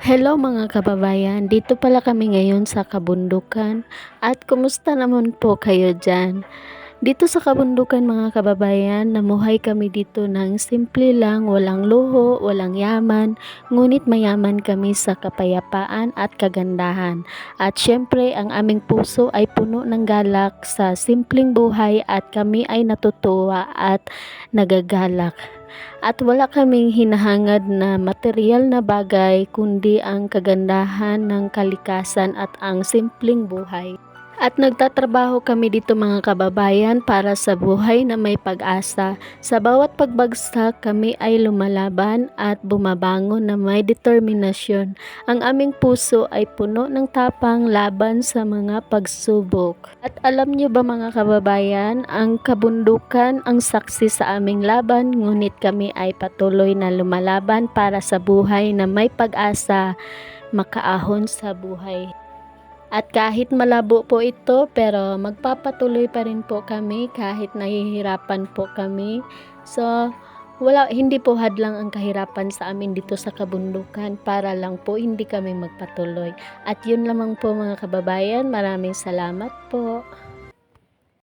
Hello mga kababayan, dito pala kami ngayon sa kabundukan at kumusta naman po kayo dyan? Dito sa kabundukan mga kababayan, namuhay kami dito ng simple lang, walang luho, walang yaman, ngunit mayaman kami sa kapayapaan at kagandahan. At syempre, ang aming puso ay puno ng galak sa simpleng buhay at kami ay natutuwa at nagagalak. At wala kaming hinahangad na material na bagay kundi ang kagandahan ng kalikasan at ang simpleng buhay. At nagtatrabaho kami dito mga kababayan para sa buhay na may pag-asa. Sa bawat pagbagsak kami ay lumalaban at bumabangon na may determinasyon. Ang aming puso ay puno ng tapang laban sa mga pagsubok. At alam niyo ba mga kababayan, ang kabundukan ang saksi sa aming laban ngunit kami ay patuloy na lumalaban para sa buhay na may pag-asa makaahon sa buhay. At kahit malabo po ito, pero magpapatuloy pa rin po kami kahit nahihirapan po kami. So, wala, hindi po hadlang ang kahirapan sa amin dito sa kabundukan para lang po hindi kami magpatuloy. At yun lamang po mga kababayan, maraming salamat po.